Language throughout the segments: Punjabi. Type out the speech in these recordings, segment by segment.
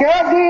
Obrigado!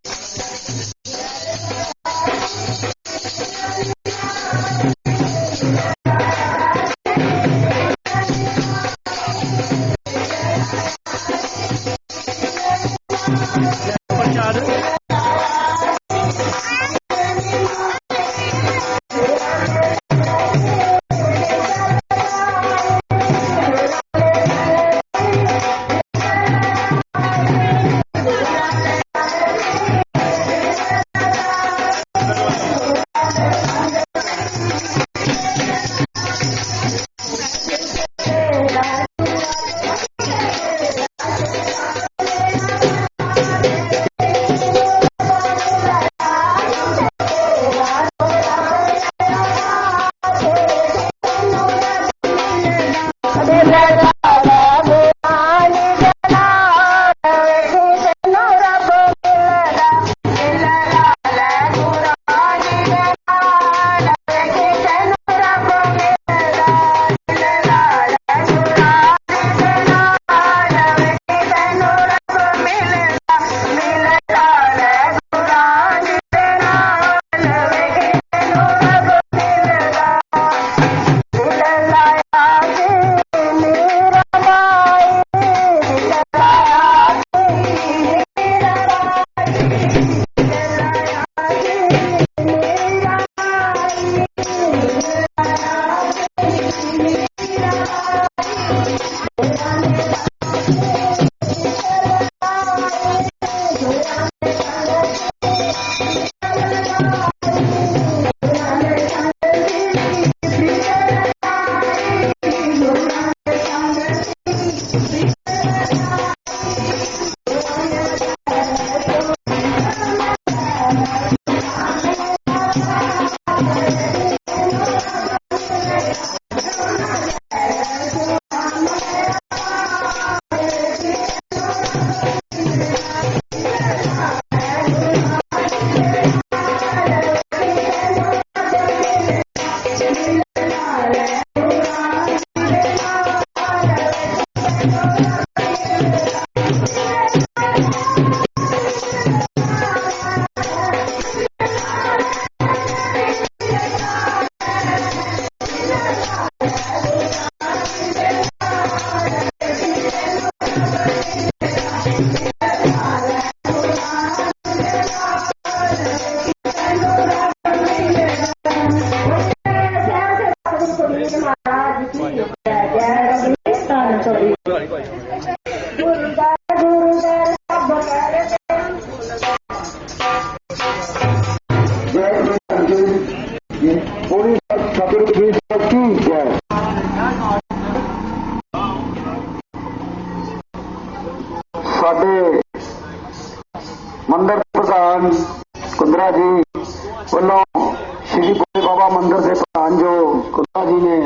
ਵੱਲੋਂ ਦੇ ਪ੍ਰਧਾਨ ਜੋ ਕੁੱਤਾ ਜੀ ਨੇ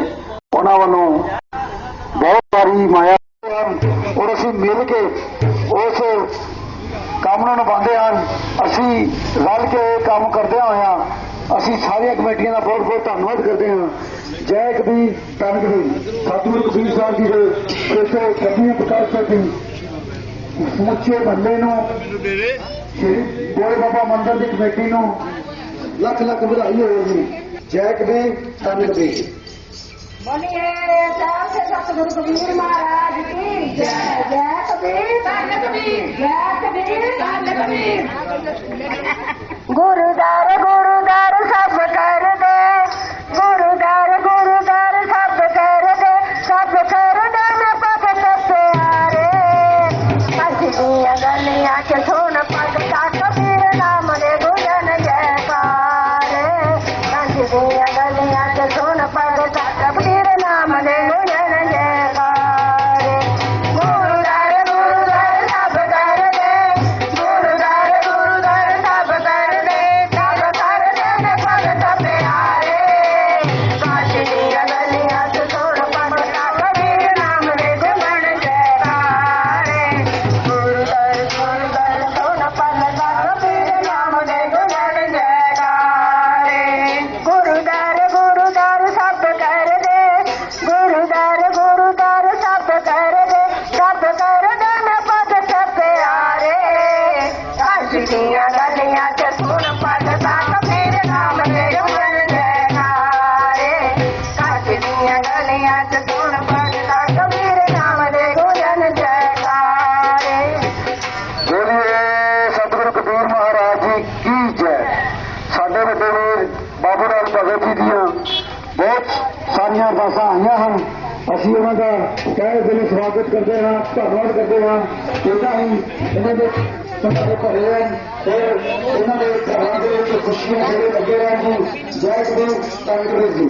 ਉਹਨਾਂ ਵੱਲੋਂ ਬਹੁਤ ਸਾਰੀ ਮਾਇਆ ਔਰ ਅਸੀਂ ਮਿਲ ਕੇ ਉਸ ਕੰਮ ਨੂੰ ਨਿਭਾਉਂਦੇ ਹਨ ਅਸੀਂ ਰਲ ਕੇ ਇਹ ਕੰਮ ਕਰਦੇ ਹੋਇਆ ਅਸੀਂ ਸਾਰੀਆਂ ਕਮੇਟੀਆਂ ਦਾ ਬਹੁਤ ਬਹੁਤ ਧੰਨਵਾਦ ਕਰਦੇ ਹਾਂ। ਜੈ ਕਬੀਰ ਧੰਨ ਕਬੀਰ ਸਤਿਗੁਰੂ ਕਬੀਰ ਸਾਹਿਬ ਜੀ ਦੇ ਇਸੇ ਕੱਪੀਆਂ ਪ੍ਰਕਾਸ਼ ਸਿੰਘ ਸਮੁੱਚੇ ਬੰਦੇ ਨੂੰ, ਸ਼੍ਰੀ ਬਾਬਾ ਮੰਦਿਰ ਦੀ ਕਮੇਟੀ ਨੂੰ ਲੱਖ ਲੱਖ ਵਧਾਈ ਹੋਵੇ ਜੀ। ਜੈ ਕਬੀਰ ਧੰਨ ਕਬੀਰ ਬੋਲੀਏ ਸਾਹਿਬ ਸਤਿਗੁਰੂ ਕਬੀਰ ਮਹਾਰਾਜ ਕੀ ਜੈ ਜੈ ਕਬੀਰ। ਧੰਨ ਕਬੀਰ। ਜੈ ਕਬੀਰ। ਧੰਨ ਕਬੀਰ। ਗੁਰਦਾਰ ਗੁਰਦਾਰ ਸਭ ਕਰ ਅਸੀਂ ਉਹਨਾਂ ਦਾ ਕਹਿ ਦਿਲੋਂ ਸਵਾਗਤ ਕਰਦੇ ਹਾਂ, ਧੰਨਵਾਦ ਕਰਦੇ ਹਾਂ। ਇਦਾਂ ਹੀ ਇਹਨਾਂ ਦੇ ਸੰਤਾਂ ਦੇ ਭਰੇ ਰਹਿਣ ਤੇ ਇਹਨਾਂ ਦੇ ਘਰਾਂ ਦੇ ਵਿੱਚ ਖੁਸ਼ੀਆਂ ਜਿਹੜੇ ਲੱਗੇ ਰਹਿਣ ਜੀ ਜੈ ਕਬੀਰ ਧੰਨ ਕਬੀਰ ਜੀ।